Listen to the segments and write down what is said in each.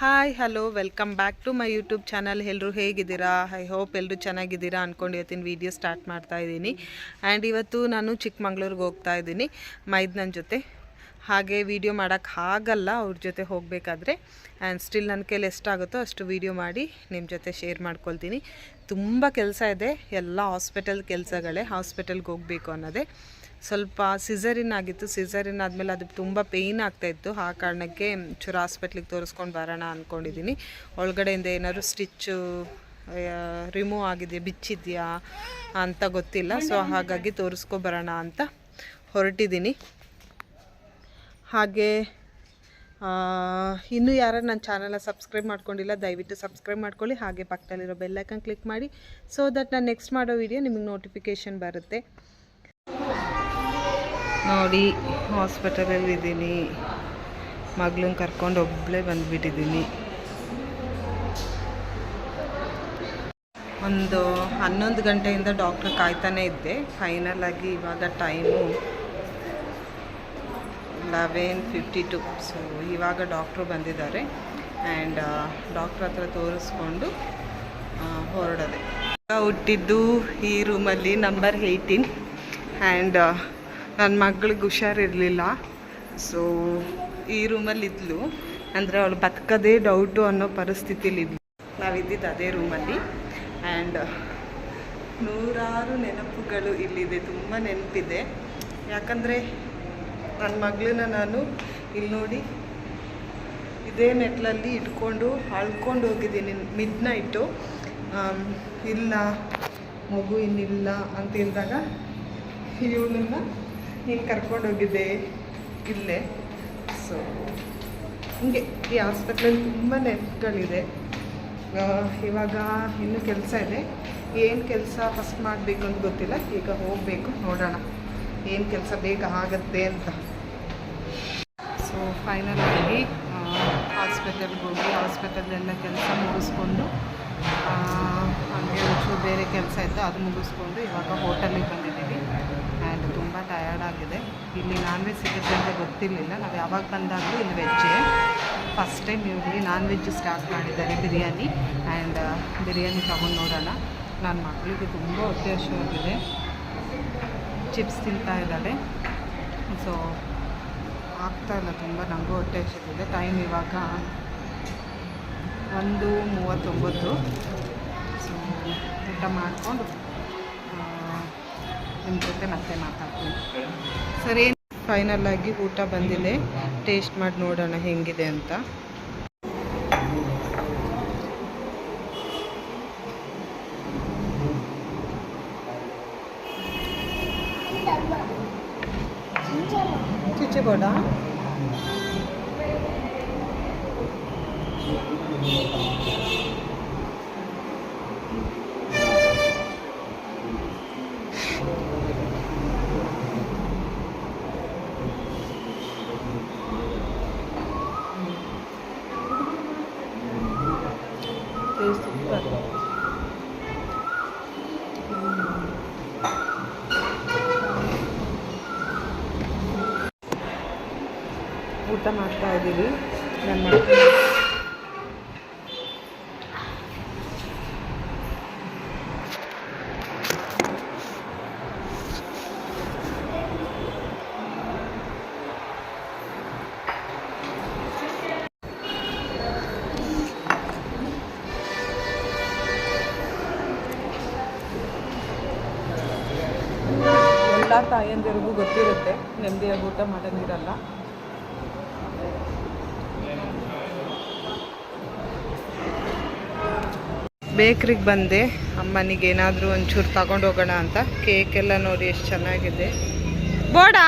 Hi hello welcome back to my YouTube channel ಎಲ್ಲರೂ ಹೇಗಿದ್ದೀರಾ? I hope ಎಲ್ಲರೂ ಚೆನ್ನಾಗಿದ್ದೀರಾ ಅಂದ್ಕೊಂಡು ಇವತ್ತಿನ ವೀಡಿಯೋ ಸ್ಟಾರ್ಟ್ ಮಾಡ್ತಾ ಇದ್ದೀನಿ. ಆ್ಯಂಡ್ ಇವತ್ತು ನಾನು ಚಿಕ್ಕಮಂಗ್ಳೂರಿಗೆ ಹೋಗ್ತಾ ಇದ್ದೀನಿ ಮೈದ್ನನ ಜೊತೆ. ಹಾಗೆ ವೀಡಿಯೋ ಮಾಡೋಕ್ಕೆ ಆಗಲ್ಲ, ಅವ್ರ ಜೊತೆ ಹೋಗಬೇಕಾದ್ರೆ. ಆ್ಯಂಡ್ ಸ್ಟಿಲ್ ನನ್ನ ಕೈಲಿ ಎಷ್ಟಾಗುತ್ತೋ ಅಷ್ಟು ವೀಡಿಯೋ ಮಾಡಿ ನಿಮ್ಮ ಜೊತೆ ಶೇರ್ ಮಾಡ್ಕೊಳ್ತೀನಿ. ತುಂಬ ಕೆಲಸ ಇದೆ, ಎಲ್ಲ ಹಾಸ್ಪಿಟಲ್ ಕೆಲಸಗಳೇ ಹಾಸ್ಪಿಟಲ್ಗೆ ಹೋಗಬೇಕು ಅನ್ನೋದೇ. ಸ್ವಲ್ಪ ಸಿಸರಿನ್ ಆಗಿತ್ತು. ಸಿಸರಿನ್ ಆದಮೇಲೆ ಅದು ತುಂಬ ಪೇಯ್ನ್ ಆಗ್ತಾಯಿತ್ತು ಆ ಕಾರಣಕ್ಕೆ ಚೂರು ಹಾಸ್ಪಿಟ್ಲಿಗೆ ತೋರಿಸ್ಕೊಂಡು ಬರೋಣ ಅಂದ್ಕೊಂಡಿದ್ದೀನಿ ಒಳಗಡೆಯಿಂದ ಏನಾದ್ರು ಸ್ಟಿಚ್ಚು ರಿಮೂವ್ ಆಗಿದೆಯಾ, ಬಿಚ್ಚಿದೆಯಾ ಅಂತ ಗೊತ್ತಿಲ್ಲ. ಸೊ ಹಾಗಾಗಿ ತೋರಿಸ್ಕೊ ಬರೋಣ ಅಂತ ಹೊರಟಿದ್ದೀನಿ ಹಾಗೆ ಇನ್ನೂ ಯಾರು ನನ್ನ ಚಾನಲ್ನ ಸಬ್ಸ್ಕ್ರೈಬ್ ಮಾಡ್ಕೊಂಡಿಲ್ಲ, ದಯವಿಟ್ಟು ಸಬ್ಸ್ಕ್ರೈಬ್ ಮಾಡ್ಕೊಳ್ಳಿ. ಹಾಗೆ ಪಕ್ಕದಲ್ಲಿರೋ ಬೆಲ್ಲೈಕನ್ ಕ್ಲಿಕ್ ಮಾಡಿ. ಸೊ ದಟ್ ನಾನು ನೆಕ್ಸ್ಟ್ ಮಾಡೋ ವಿಡಿಯೋ ನಿಮಗೆ ನೋಟಿಫಿಕೇಷನ್ ಬರುತ್ತೆ. ನೋಡಿ ಹಾಸ್ಪಿಟಲಲ್ಲಿ ಇದ್ದೀನಿ. ಮಗಳನ್ನ ಕರ್ಕೊಂಡು ಒಬ್ಬಳೇ ಬಂದುಬಿಟ್ಟಿದ್ದೀನಿ. ಒಂದು ಹನ್ನೊಂದು ಗಂಟೆಯಿಂದ ಡಾಕ್ಟ್ರ್ ಕಾಯ್ತಾನೆ ಇದ್ದೆ. ಫೈನಲ್ ಆಗಿ ಇವಾಗ time eleven fifty two so ಇವಾಗ ಡಾಕ್ಟ್ರು ಬಂದಿದ್ದಾರೆ. ಆ್ಯಂಡ್ ಡಾಕ್ಟ್ರ್ ಹತ್ರ ತೋರಿಸ್ಕೊಂಡು ಹೊರಡದೆ. ಹುಟ್ಟಿದ್ದು ಈ ರೂಮಲ್ಲಿ ನಂಬರ್ ಏಯ್ಟೀನ್ ಆ್ಯಂಡ್ ನನ್ನ ಮಗಳಿಗೆ ಹುಷಾರಿರಲಿಲ್ಲ. ಸೊ ಈ ರೂಮಲ್ಲಿ ಇದ್ಲು ಅಂದರೆ ಅವಳು ಬದುಕದೇ ಡೌಟು ಅನ್ನೋ ಪರಿಸ್ಥಿತಿಲಿ ಇದ್ಲು ನಾವಿದ್ದಿದ್ದು ಅದೇ ರೂಮಲ್ಲಿ ಆ್ಯಂಡ್ ನೂರಾರು ನೆನಪುಗಳು ಇಲ್ಲಿದೆ. ತುಂಬ ನೆನಪಿದೆ. ಯಾಕಂದರೆ ನನ್ನ ಮಗಳನ್ನ ನಾನು ಇಲ್ಲಿ ನೋಡಿ ಇದೇ ನೆಟ್ಲಲ್ಲಿ ಇಟ್ಕೊಂಡು ಅಳ್ಕೊಂಡು ಹೋಗಿದ್ದೀನಿ ಮಿಡ್ ನೈಟು ಇಲ್ಲ, ಮಗು ಇನ್ನಿಲ್ಲ ಅಂತ ಹೇಳಿದಾಗ ಇವಳನ್ನ ಹಿಂಗೆ ಕರ್ಕೊಂಡೋಗಿದ್ದೆ ಇಲ್ಲೇ. ಸೊ ಹಿಂಗೆ ಈ ಹಾಸ್ಪಿಟ್ಲಲ್ಲಿ ತುಂಬ ನೆನಪುಗಳಿದೆ ಇವಾಗ ಇನ್ನೂ ಕೆಲಸ ಇದೆ. ಏನು ಕೆಲಸ ಫಸ್ಟ್ ಮಾಡಬೇಕು ಅಂತ ಗೊತ್ತಿಲ್ಲ. ಈಗ ಹೋಗಬೇಕು, ನೋಡೋಣ. ಏನು ಕೆಲಸ ಬೇಗ ಆಗತ್ತೆ ಅಂತ. ಸೊ ಫೈನಲ್ ಆಗಿ ಹಾಸ್ಪಿಟಲ್ಗೆ ಹೋಗಿ ಹಾಸ್ಪಿಟಲೆಲ್ಲ ಕೆಲಸ ಮುಗಿಸ್ಕೊಂಡು ಕೆಲಸ ಇತ್ತು ಅದು ಮುಗಿಸ್ಕೊಂಡು ಇವಾಗ ಹೋಟೆಲಿಗೆ ಬಂದಿದ್ದೀವಿ. ಆ್ಯಂಡ್ ತುಂಬ ಟಯರ್ಡ್ ಆಗಿದೆ. ಇಲ್ಲಿ ನಾನ್ ವೆಜ್ ಸಿಗುತ್ತೆ ಅಂತ ಗೊತ್ತಿರಲಿಲ್ಲ. ನಾವು ಯಾವಾಗ ಬಂದಾಗಲೂ ಇಲ್ಲಿ ವೆಜ್ಜೇ ಫಸ್ಟ್ ಟೈಮ್ ಇಲ್ಲಿ ನಾನ್ ವೆಜ್ ಸ್ಟಾರ್ಟ್ ಮಾಡಿದ್ದಾರೆ ಬಿರಿಯಾನಿ. ಆ್ಯಂಡ್ ಬಿರಿಯಾನಿ ತೊಗೊಂಡು ನೋಡೋಣ. ನನ್ನ ಮಕ್ಕಳಿಗೆ ತುಂಬ ಹೊಟ್ಟೆ ಹಸಿವಾಗಿದೆ ಚಿಪ್ಸ್ ತಿಂತಾ ಇದ್ದಾಳೆ ಸೊ ಆಗ್ತಾ ಇಲ್ಲ ತುಂಬ. ನನಗೂ ಹೊಟ್ಟೆ ಹಸಿದಿದೆ ಟೈಮ್ ಇವಾಗ ಒಂದು ಮೂವತ್ತೊಂಬತ್ತು. ಊಟ ಮಾಡಿಕೊಂಡು ನಿಮ್ಮ ಜೊತೆ ಮತ್ತೆ ಮಾತಾಡ್ತೀನಿ. ಸರಿ ಫೈನಲ್ ಆಗಿ ಊಟ ಬಂದಿದೆ. ಟೇಸ್ಟ್ ಮಾಡಿ ನೋಡೋಣ ಹೆಂಗಿದೆ ಅಂತ. ಚುಚ್ಚಿಬೋಡ ಸೂಪರ್ ಊಟ ಮಾಡ್ತಾ ಇದ್ದೀವಿ. ನಮ್ಮ ಎಲ್ಲ ತಾಯಂದಿರಿಗೂ ಗೊತ್ತಿರುತ್ತೆ ನೆಮ್ಮದಿಯಾಗಿ ಊಟ ಮಾಡೋಂಗಿರಲ್ಲ ಬೇಕ್ರಿಗೆ ಬಂದೆ. ಅಮ್ಮನಿಗೆ ಏನಾದರೂ ಒಂಚೂರು ತಗೊಂಡು ಹೋಗೋಣ ಅಂತ. ಕೇಕ್ ಎಲ್ಲ ನೋಡಿ ಎಷ್ಟು ಚೆನ್ನಾಗಿದೆ. ಬೋಡಾ?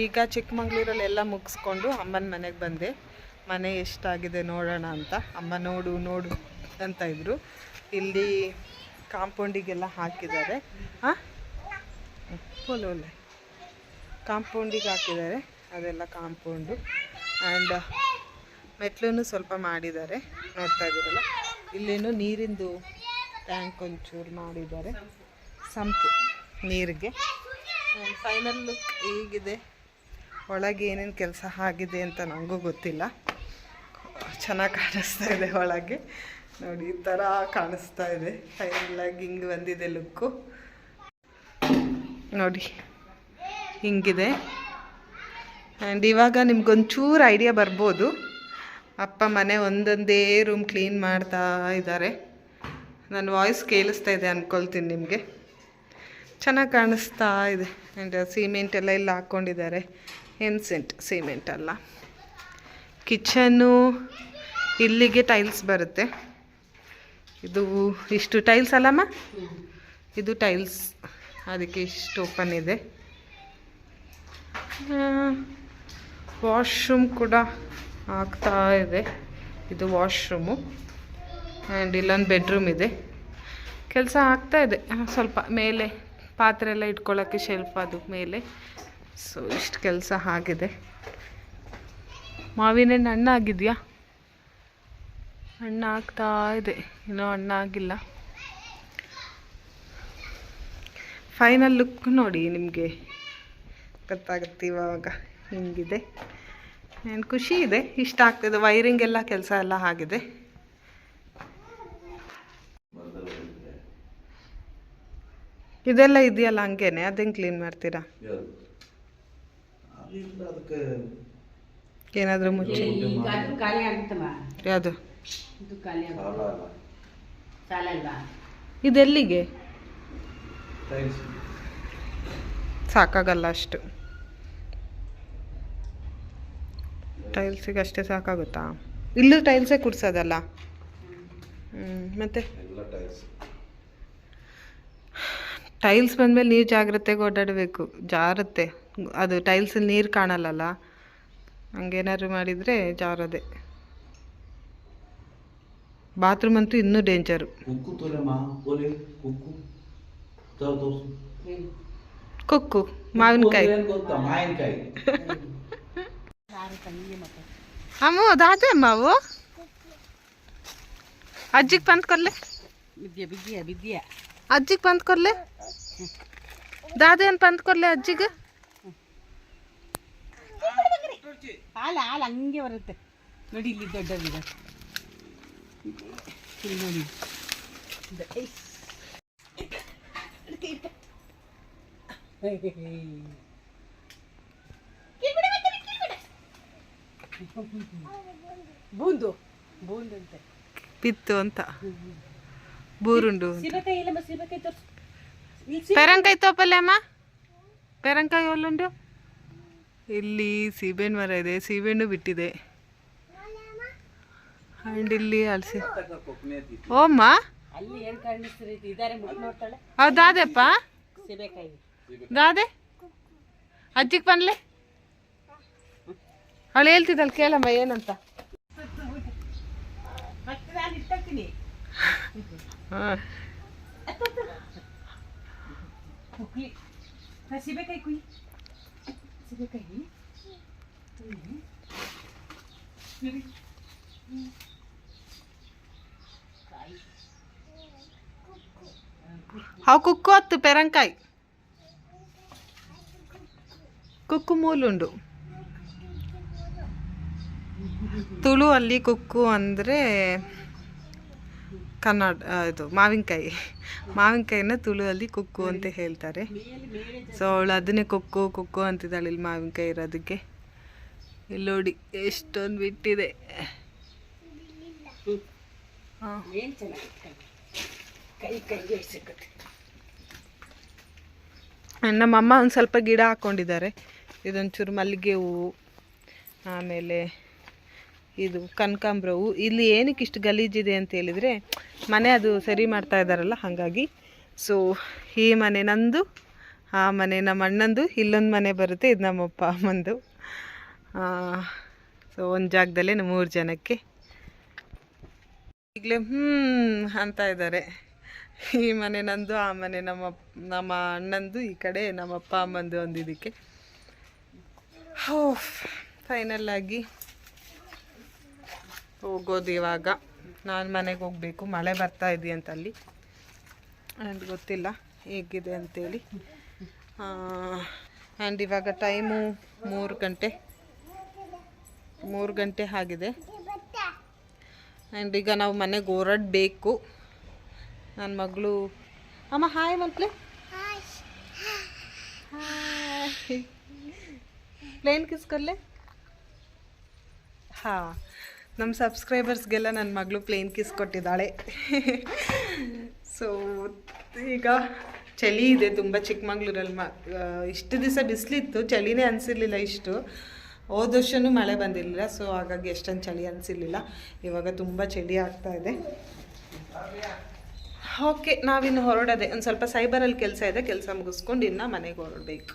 ಈಗ ಚಿಕ್ಕಮಂಗ್ಳೂರಲ್ಲೆಲ್ಲ ಮುಗಿಸ್ಕೊಂಡು ಅಮ್ಮನ ಮನೆಗೆ ಬಂದೆ. ಮನೆ ಎಷ್ಟಾಗಿದೆ ನೋಡೋಣ ಅಂತ. ಅಮ್ಮ ನೋಡು ನೋಡು ಅಂತ ಇದ್ರು. ಇಲ್ಲಿ ಕಾಂಪೌಂಡಿಗೆಲ್ಲ ಹಾಕಿದ್ದಾರೆ. ಹಾಂ ಒಲೆ ಕಾಂಪೌಂಡಿಗೆ ಹಾಕಿದ್ದಾರೆ. ಅದೆಲ್ಲ ಕಾಂಪೌಂಡು. ಆ್ಯಂಡ್ ಮೆಟ್ಲೂ ಸ್ವಲ್ಪ ಮಾಡಿದ್ದಾರೆ. ನೋಡ್ತಾ ಇದ್ದೀರಲ್ಲ? ಇಲ್ಲೇನು ನೀರಿಂದು ಟ್ಯಾಂಕ್ ಒಂಚೂರು ಮಾಡಿದ್ದಾರೆ. ಸಂಪು ನೀರಿಗೆ. ಫೈನಲ್ ಲುಕ್ ಹೀಗಿದೆ. ಒಳಗೆ ಏನೇನು ಕೆಲಸ ಆಗಿದೆ ಅಂತ ನನಗೂ ಗೊತ್ತಿಲ್ಲ. ಚೆನ್ನಾಗಿ ಕಾಣಿಸ್ತಾ ಇದೆ ಒಳಗೆ. ನೋಡಿ, ಈ ಥರ ಕಾಣಿಸ್ತಾ ಇದೆ. ಫೈನಲಾಗಿ ಹಿಂಗೆ ಬಂದಿದೆ ಲುಕ್ಕು. ನೋಡಿ. ಹಿಂಗಿದೆ. ಆ್ಯಂಡ್ ಇವಾಗ ನಿಮ್ಗೊಂಚೂರು ಐಡಿಯಾ ಬರ್ಬೋದು. ಅಪ್ಪ, ಮನೆ ಒಂದೊಂದೇ ರೂಮ್ ಕ್ಲೀನ್ ಮಾಡ್ತಾ ಇದ್ದಾರೆ. ನನ್ನ ವಾಯ್ಸ್ ಕೇಳಿಸ್ತಾ ಇದೆ ಅಂದ್ಕೊಳ್ತೀನಿ ನಿಮಗೆ. ಚೆನ್ನಾಗಿ ಕಾಣಿಸ್ತಾ ಇದೆ. ಆ್ಯಂಡ್ ಸಿಮೆಂಟ್ ಎಲ್ಲ ಇಲ್ಲಿ ಹಾಕ್ಕೊಂಡಿದ್ದಾರೆ. ಎನ್ಸೆಂಟ್ ಸಿಮೆಂಟ್ ಅಲ್ಲ. ಕಿಚನ್ನು ಇಲ್ಲಿಗೆ ಟೈಲ್ಸ್ ಬರುತ್ತೆ. ಇದು ಇಷ್ಟು ಟೈಲ್ಸ್ ಅಲ್ಲಮ್ಮ? ಇದು ಟೈಲ್ಸ್ ಅದಕ್ಕೆ ಇಷ್ಟು ಓಪನ್ ಇದೆ. ವಾಶ್ರೂಮ್ ಕೂಡ ಆಗ್ತಾ ಇದೆ. ಇದು ವಾಶ್ರೂಮು. ಆ್ಯಂಡ್ ಇಲ್ಲೊಂದು ಬೆಡ್ರೂಮ್ ಇದೆ. ಕೆಲಸ ಆಗ್ತಾ ಇದೆ. ಸ್ವಲ್ಪ ಮೇಲೆ ಪಾತ್ರೆ ಎಲ್ಲ ಇಟ್ಕೊಳ್ಳೋಕ್ಕೆ ಶೆಲ್ಫ್ ಅದು ಮೇಲೆ. ಸೊ ಇಷ್ಟು ಕೆಲಸ ಆಗಿದೆ. ಮಾವಿನ ಹಣ್ಣು ಹಣ್ಣು ಆಗಿದೆಯಾ ಹಣ್ಣು ಆಗ್ತಾ ಇದೆ. ಇನ್ನೂ ಹಣ್ಣಾಗಿಲ್ಲ ಫೈನಲ್ ಲುಕ್ ನೋಡಿ ನಿಮಗೆ. ಗೊತ್ತಾಗುತ್ತೆ ಇವಾಗ. ಹಿಂಗಿದೆ. ಏನು ಖುಷಿ ಇದೆ. ಇಷ್ಟ ಆಗ್ತಿದೆ. ವೈರಿಂಗ್ ಎಲ್ಲ ಕೆಲಸ ಎಲ್ಲ ಆಗಿದೆ. ಇದೆಲ್ಲ ಇದೆಯಲ್ಲ ಹಂಗೇನೆ? ಅದೇನು ಕ್ಲೀನ್ ಮಾಡ್ತೀರಾ? ಏನಾದರೂ ಮುಚ್ಚಿ? ಯಾವುದು? ಇದೆಲ್ಲಿಗೆ? ಸಾಕಾಗಲ್ಲ ಅಷ್ಟು. ಟೈಲ್ಸಿಗೆ ಅಷ್ಟೇ ಸಾಕಾಗುತ್ತಾ? ಇಲ್ಲೂ ಟೈಲ್ಸೇ ಕುಡ್ಸೋದಲ್ಲ? ಹ್ಞೂ ಮತ್ತೆ? ಟೈಲ್ಸ್ ಬಂದಮೇಲೆ ನೀರು ಜಾಗ್ರತೆಗೆ ಓಡಾಡಬೇಕು. ಜಾರುತ್ತೆ. ಅದು ಟೈಲ್ಸಲ್ಲಿ ನೀರು ಕಾಣಲ್ಲಲ್ಲ? ಹಂಗೇನಾದ್ರು ಮಾಡಿದರೆ ಜಾರದೆ. ಬಾತ್ರೂಮ್ ಅಂತೂ ಇನ್ನೂ ಡೇಂಜರು ಕುಕ್ಕು ಮಾವಿನಕಾಯಿ ಏನ್ ಗೊತ್ತಾ ಮಾವಿನಕಾಯಿ ಸಾರು ತಂಗಿ ಮತ್ತೆ ಅಮ್ಮ ಅದಾದೆ ಮಾವು ಅಜ್ಜಿಗೆ ಬಂದ್ ಕೊರ್ಲೆ ಬಿದ್ಯ ಬಿದ್ಯ ಬಿದ್ಯ ಅಜ್ಜಿಗೆ ಬಂದ್ ಕೊರ್ಲೆ ದಾದೇನ್ ಬಂದ್ ಕೊರ್ಲೆ ಅಜ್ಜಿಗೆ ಹಾಲು ಹಾಲು ಹಂಗೆ ಬರುತ್ತೆ ನೋಡಿ ಇಲ್ಲಿ ದೊಡ್ಡದಿದೆ ಇಲ್ಲಿ ನೋಡಿ ಇದು, ಐ. ಅದಕ್ಕೆ ಇಟ್ಟು. ಹೇ, ಹೇ, ಹೇ. ಕಿರ್ಬಿಡು, ಕಿರ್ಬಿಡು, ಕಿರ್ಬಿಡು. ಬೂಂದು. ಬೂಂದು ಅಂತೆ. ಬಿತ್ತು ಅಂತ. ಬೂರುಂಡು ಸೀಬೆಕಾಯಿ ಇಲ್ಲಮ್ಮ ಸೀಬೆಕಾಯಿ ತೋರಿಸು. ಇಲ್ಲಿ ಸೀಬೆ- ಪೆರಂಕಾಯಿ ತೋಪಲ್ಲೆ ಅಮ್ಮ? ಪೆರಂಕಾಯಿ ಒಲ್ಲುಂಡು? ಇಲ್ಲಿ ಸೀಬೆಹಣ್ಣು ಮರ ಇದೆ ಸೀಬೆಹಣ್ಣು ಬಿಟ್ಟಿದೆ. ಆ್ಯಂಡ್ ಇಲ್ಲಿ ಹಲಸಿ ಓಮ್ಮ? ಹೌದಾದೆಪ್ಪ ದಾದೆ? ಅಜ್ಜಿಗೆ ಬಂದ್ಲೆ ಅವಳು ಹೇಳ್ತಿದ್ದಲ್ಲ ಕೇಳಮ್ಮ, ಏನಂತ? ಮತ್ತೆ ನಾನು ಇಟ್ಟಾಕ್ತೀನಿ ಹಾಂ. ಕುಕ್ಲಿ ನಾ ಸೀಬೆಕಾಯಿ ಕುಯ್ ಸೀಬೆಕಾಯಿ ಅವು ಕುಕ್ಕು ಹತ್ತು ಪೆರಂಕಾಯಿ. ಕುಕ್ಕು ಮೂಲುಂಡು. ತುಳು ಅಲ್ಲಿ ಕುಕ್ಕು ಅಂದರೆ ಕನ್ನಡ ಇದು ಮಾವಿನಕಾಯಿ. ಮಾವಿನಕಾಯಿನ ತುಳು ಅಲ್ಲಿ ಕುಕ್ಕು ಅಂತ ಹೇಳ್ತಾರೆ. ಸೊ ಅವಳು ಅದನ್ನೇ ಕುಕ್ಕು ಕುಕ್ಕು ಅಂತಿದ್ದಾಳೆ ಇಲ್ಲಿ ಮಾವಿನಕಾಯಿ ಇರೋದಕ್ಕೆ. ಇಲ್ಲಿ ನೋಡಿ ಎಷ್ಟೊಂದು ಬಿಟ್ಟಿದೆ. ನಮ್ಮಮ್ಮ ಒಂದು ಸ್ವಲ್ಪ ಗಿಡ ಹಾಕ್ಕೊಂಡಿದ್ದಾರೆ ಇದೊಂಚೂರು ಮಲ್ಲಿಗೆ ಹೂವು ಆಮೇಲೆ ಇದು ಕನಕಾಂಬ್ರ ಇಲ್ಲಿ ಏನಕ್ಕೆ ಇಷ್ಟು ಗಲೀಜಿದೆ ಅಂತ ಹೇಳಿದರೆ, ಮನೆ ಅದು ಸರಿ ಮಾಡ್ತಾ ಇದ್ದಾರಲ್ಲ, ಹಾಗಾಗಿ. ಸೊ ಈ ಮನೆ ನಂದು, ಆ ಮನೆ ನಮ್ಮ ಅಣ್ಣಂದು, ಇಲ್ಲೊಂದು ಮನೆ ಬರುತ್ತೆ, ಇದು ನಮ್ಮಪ್ಪ ಅಮ್ಮಂದು. ಸೊ ಒಂದು ಜಾಗದಲ್ಲೇ ನಮ್ಮ ಮೂರು ಜನಕ್ಕೆ. ಈಗಲೇ ಹ್ಞೂ ಅಂತ ಇದ್ದಾರೆ. ಈ ಮನೆ ನಂದು, ಆ ಮನೆ ನಮ್ಮ ನಮ್ಮ ಅಣ್ಣಂದು, ಈ ಕಡೆ ನಮ್ಮ ಅಪ್ಪ ಅಮ್ಮಂದು ಒಂದು ಇದಕ್ಕೆ. ಹೋ ಫೈನಲ್ ಆಗಿ ಹೋಗೋದು ಇವಾಗ. ನಾನು ಮನೆಗೆ ಹೋಗಬೇಕು. ಮಳೆ ಬರ್ತಾ ಇದೆಯಂತ ಅಲ್ಲಿ ಆ್ಯಂಡ್ ಗೊತ್ತಿಲ್ಲ ಹೇಗಿದೆ ಅಂತೇಳಿ. ಆ್ಯಂಡ್ ಇವಾಗ ಟೈಮು ಮೂರು ಗಂಟೆ. ಮೂರು ಗಂಟೆ ಆಗಿದೆ. ಆ್ಯಂಡ್ ಈಗ ನಾವು ಮನೆಗೆ ಹೊರಡಬೇಕು. ನನ್ನ ಮಗಳು, ಅಮ್ಮ ಹಾಯ್ ಮಕ್ಳು. ಪ್ಲೇನ್ ಕಿಸ್ಕಲ್ಲೇ ಹಾಂ. ನಮ್ಮ ಸಬ್ಸ್ಕ್ರೈಬರ್ಸ್ಗೆಲ್ಲ ನನ್ನ ಮಗಳು ಪ್ಲೇನ್ ಕಿಸ್ ಕೊಟ್ಟಿದ್ದಾಳೆ. ಸೊ ಈಗ ಚಳಿ ಇದೆ, ತುಂಬ ಚಿಕ್ಕಮಂಗ್ಳೂರಲ್ಲಿ ಮ ಇಷ್ಟು ದಿವಸ ಬಿಸಿಲಿತ್ತು, ಚಳಿನೇ ಅನಿಸಿರ್ಲಿಲ್ಲ ಇಷ್ಟು. ಹೋದ ವರ್ಷನೂ ಮಳೆ ಬಂದಿರಲಿಲ್ಲ ಸೊ ಹಾಗಾಗಿ ಎಷ್ಟೊಂದು ಚಳಿ ಅನಿಸಿರ್ಲಿಲ್ಲ. ಇವಾಗ ತುಂಬ ಚಳಿ ಆಗ್ತಾ ಇದೆ. ಓಕೆ ನಾವಿನ್ನು ಹೊರಡೋದೆ, ಒಂದು ಸ್ವಲ್ಪ ಸೈಬರಲ್ಲಿ ಕೆಲಸ ಇದೆ, ಕೆಲಸ ಮುಗಿಸ್ಕೊಂಡು ಇನ್ನು ಮನೆಗೆ ಹೊರಡಬೇಕು.